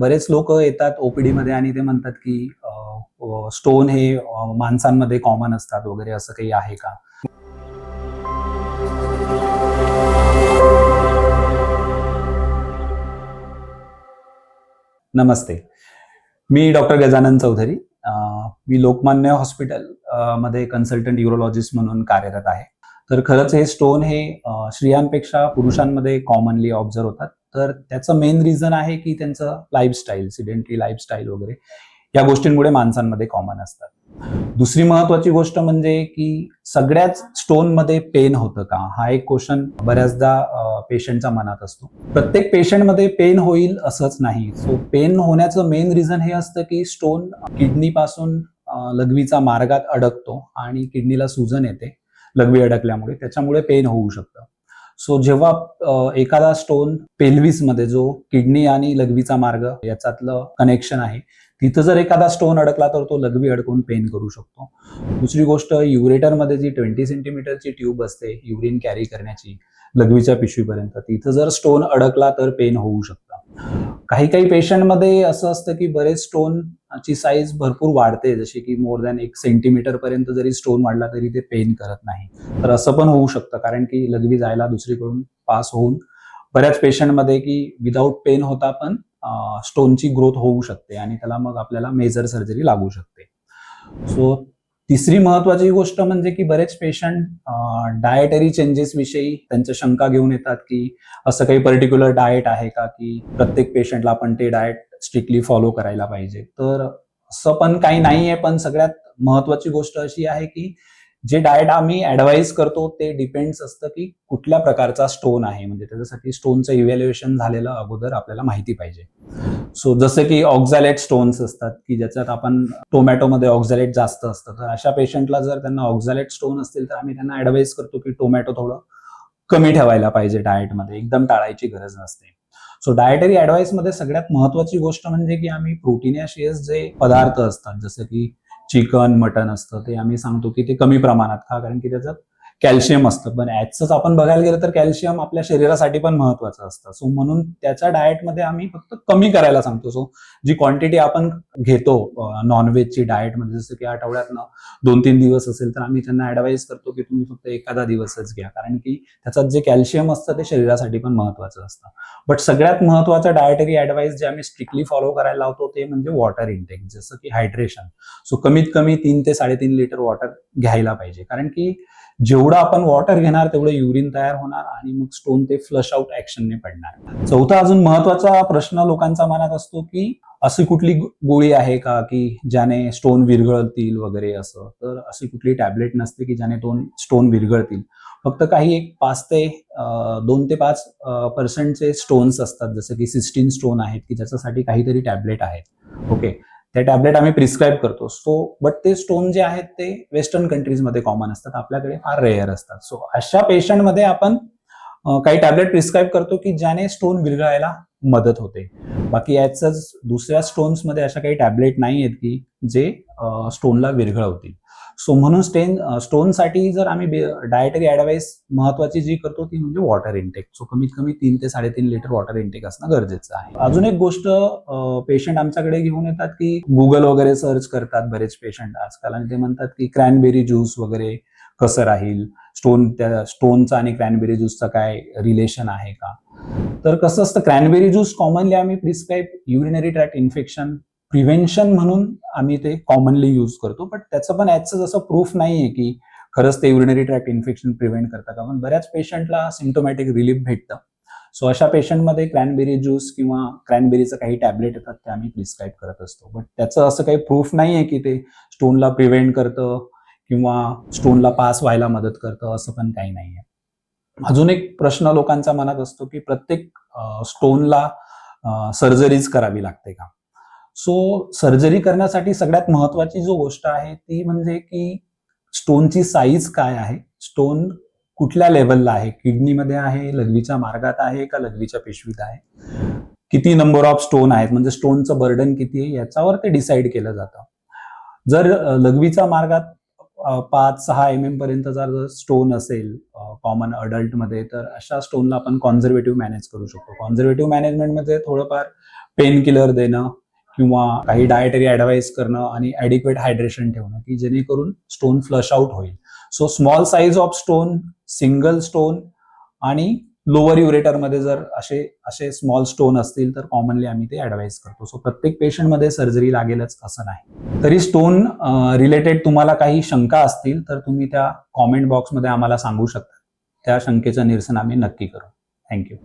बरेच लोक येतात ओपीडी मध्ये आणि ते म्हणतात की स्टोन हे माणसांमध्ये कॉमन असतात वगैरे असं काही आहे का? नमस्ते. मी डॉक्टर गजानन चौधरी. मी लोकमान्य हॉस्पिटलमध्ये कन्सल्टंट युरोलॉजिस्ट म्हणून कार्यरत आहे. तर खरंच हे स्टोन हे स्त्रियांपेक्षा पुरुषांमध्ये कॉमनली ऑब्झर्व होतात. तर त्याचं मेन रिझन आहे की त्यांचं लाईफस्टाईल सिडेंटरी लाईफस्टाईल वगैरे या गोष्टींमुळे माणसांमध्ये कॉमन असतात. दुसरी महत्वाची गोष्ट म्हणजे की सगळ्याच स्टोनमध्ये पेन होतं का? हा एक क्वेश्चन बऱ्याचदा पेशंटच्या मनात असतो. प्रत्येक पेशंटमध्ये पेन होईल असंच नाही. सो पेन होण्याचं मेन रिझन हे असतं की स्टोन किडनी पासून लघवीचा मार्गात अडकतो आणि किडनीला सुजन येते लघवी अडकल्यामुळे. त्याच्यामुळे पेन होऊ शकतं. सो जेव्हा एखादा स्टोन पेल्विसमध्ये जो किडनी आणि लघवीचा मार्ग याच्यातलं कनेक्शन आहे तिथं जर एखादा स्टोन अडकला तर तो लघवी अडकून पेन करू शकतो. दुसरी गोष्ट युरेटरमध्ये जी ट्वेंटी सेंटीमीटरची ट्यूब असते युरिन कॅरी करण्याची लघवीच्या पिशवीपर्यंत तिथं जर स्टोन अडकला तर पेन होऊ शकतं. काही काही पेशंटमध्ये असं असतं की बरेच स्टोन ची साईज भरपूर वाढते जशी की मोर दॅन एक सेंटीमीटर पर्यंत जरी स्टोन वाढला तरी ते पेन करत नाही. तर असं पण होऊ शकतं कारण की लघवी जायला दुसरीकडून पास होऊन बऱ्याच पेशंटमध्ये की विदाऊट पेन होता पण स्टोनची ग्रोथ होऊ शकते आणि त्याला मग आपल्याला मेजर सर्जरी लागू शकते. सो तिसरी महत्वाची गोष्ट म्हणजे की बरेच पेशंट डायटरी चेंजेस विषयी त्यांच्या शंका घेऊन येतात की असं काही पर्टिक्युलर डाएट आहे का की प्रत्येक पेशंटला आपण ते डाएट स्ट्रिक्टली फॉलो करायला पाहिजे. तर असं पण काही नाहीये पण सगळ्यात महत्वाची गोष्ट अशी आहे की जे डाएट आम्ही ऍडवाईस करतो ते डिपेंड्स असतं की कुठल्या प्रकारचा स्टोन आहे. म्हणजे त्याच्यासाठी स्टोनचं इव्हॅल्युएशन झालेलं अगोदर आपल्याला माहिती पाहिजे. सो जसं की ऑक्झॅलेट स्टोन्स असतात की ज्याच्यात आपण टोमॅटोमध्ये ऑक्झॅलेट जास्त असतं तर अशा पेशंटला जर त्यांना ऑक्झॅलेट स्टोन असतील तर आम्ही त्यांना ऍडवाइज करतो की टोमॅटो थोडं कमी ठेवायला पाहिजे डाएटमध्ये एकदम टाळायची गरज नसते. सो डायटरी ऍडवाइसमध्ये सगळ्यात महत्वाची गोष्ट म्हणजे की आम्ही प्रोटीनियाशियस जे पदार्थ असतात जसं की चिकन मटन असतं ते आम्ही सांगतो की ते कमी प्रमाणात खा कारण की त्याच्यात कॅल्शियम असतं. पण ॲजच आपण बघायला गेलं तर कॅल्शियम आपल्या शरीरासाठी पण महत्वाचं असतं. सो म्हणून त्याच्या डाएटमध्ये आम्ही फक्त कमी करायला सांगतो. सो जी क्वांटिटी आपण घेतो नॉनव्हेजची डाएटमध्ये म्हणजे जसं की आठवड्यातनं दोन तीन दिवस असेल तर आम्ही त्यांना ऍडवाईस करतो की तुम्ही फक्त एखादा दिवसच घ्या. कारण की त्याच्यात जे कॅल्शियम असतं ते शरीरासाठी पण महत्वाचं असतं. बट सगळ्यात महत्वाचं डायटरी ऍडवाईस जे आम्ही स्ट्रिक्टली फॉलो करायला लावतो ते म्हणजे वॉटर इंटेक जसं की हायड्रेशन सो कमीत कमी तीन ते साडेतीन लिटर वॉटर घ्यायला पाहिजे. कारण की जेवढं आपण वॉटर घेणार तेवढं युरिन तयार होणार आणि मग स्टोन ते फ्लश आउट ऍक्शनने पडणार. चौथा अजून महत्त्वाचा प्रश्न लोकांचा मनात असतो की अशी कुठली गोळी आहे का की ज्याने स्टोन विरघळतील वगैरे असं? तर अशी कुठली टॅबलेट नसते की ज्याने दोन स्टोन विरघळतील. फक्त काही एक पाच ते दोन ते पाच पर्सेंटचे स्टोन्स असतात. जसं की सिस्टीन स्टोन आहेत की ज्याच्यासाठी काहीतरी टॅबलेट आहेत. ओके ते टॅबलेट आम्ही प्रिस्क्राईब करतो. सो बट ते स्टोन जे आहेत ते वेस्टर्न कंट्रीजमध्ये कॉमन असतात. आपल्याकडे फार रेअर असतात. सो अशा पेशंटमध्ये आपण काही टॅबलेट प्रिस्क्राईब करतो की ज्याने स्टोन विरघळायला मदत होते. बाकी याच दुसऱ्या स्टोन्समध्ये अशा काही टॅबलेट नाही आहेत की जे स्टोनला विरघळवतील. सो म्हणून स्टेन स्टोनसाठी जर आम्ही डायटरी ॲडवाईस महत्वाची जी करतो ती म्हणजे वॉटर इंटेक सो कमीत कमी तीन ते साडेतीन लिटर वॉटर इंटेक असणं गरजेचं आहे. अजून एक गोष्ट पेशंट आमच्याकडे घेऊन येतात की गुगल वगैरे सर्च करतात बरेच पेशंट आजकाल आणि ते म्हणतात की क्रॅनबेरी ज्यूस वगैरे कसं राहील? स्टोन त्या स्टोनचा आणि क्रॅनबेरी ज्यूसचा काय रिलेशन आहे का? तर कसं असतं क्रॅनबेरी ज्यूस कॉमनली आम्ही prescribe urinary tract infection prevention म्हणून आम्ही ते कॉमनली यूज करतो. बट त्याचं पण ॲजचं जसं प्रूफ नाही आहे की खरंच ते युरिनरी ट्रॅक्ट इन्फेक्शन प्रिव्हेंट करतं का? पण बऱ्याच पेशंटला सिम्टोमॅटिक रिलीफ भेटतं. सो अशा पेशंटमध्ये क्रॅनबेरी ज्यूस किंवा क्रॅनबेरीचं काही टॅबलेट येतात ते आम्ही प्रिस्क्राईब करत असतो. बट त्याचं असं काही प्रूफ नाही आहे की ते स्टोनला प्रिव्हेंट करतं किंवा स्टोनला पास व्हायला मदत करतं असं पण काही नाही आहे अजून एक प्रश्न लोकांच्या मनात असतो की प्रत्येक स्टोनला सर्जरीज करावी लागते का? सो सर्जरी करण्यासाठी सगळ्यात महत्वाची जो गोष्ट आहे ती म्हणजे की स्टोनची साईज काय आहे? स्टोन कुठल्या लेवलला आहे? किडनीमध्ये आहे लघवीच्या मार्गात आहे का लघवीच्या पेशवीत आहे? किती नंबर ऑफ स्टोन आहेत? म्हणजे स्टोनचं बर्डन किती आहे? याच्यावर ते डिसाईड केलं जातं. जर लघवीच्या मार्गात पाच सहा एम एम पर्यंत जर स्टोन असेल कॉमन अडल्टमध्ये तर अशा स्टोनला आपण कॉन्झर्वेटिव्ह मॅनेज करू शकतो. कॉन्झर्वेटिव्ह मॅनेजमेंटमध्ये थोडंफार पेन किलर देणं किंवा काही डायटरी ॲडवाईस करणं आणि ॲडिक्वेट हायड्रेशन ठेवणं की जेणेकरून स्टोन फ्लश आउट होईल. So small size of stone single stone आणि लोअर युरेटरमध्ये जर असे असे स्मॉल स्टोन असतील तर कॉमनली आम्ही ते ॲडवाईज करतो. सो प्रत्येक पेशंटमध्ये सर्जरी लागेलच असं नाही. तरी स्टोन रिलेटेड तुम्हाला काही शंका असतील तर तुम्ही त्या कॉमेंट बॉक्समध्ये आम्हाला सांगू शकता. त्या शंकेचं निरसन आम्ही नक्की करू. थँक्यू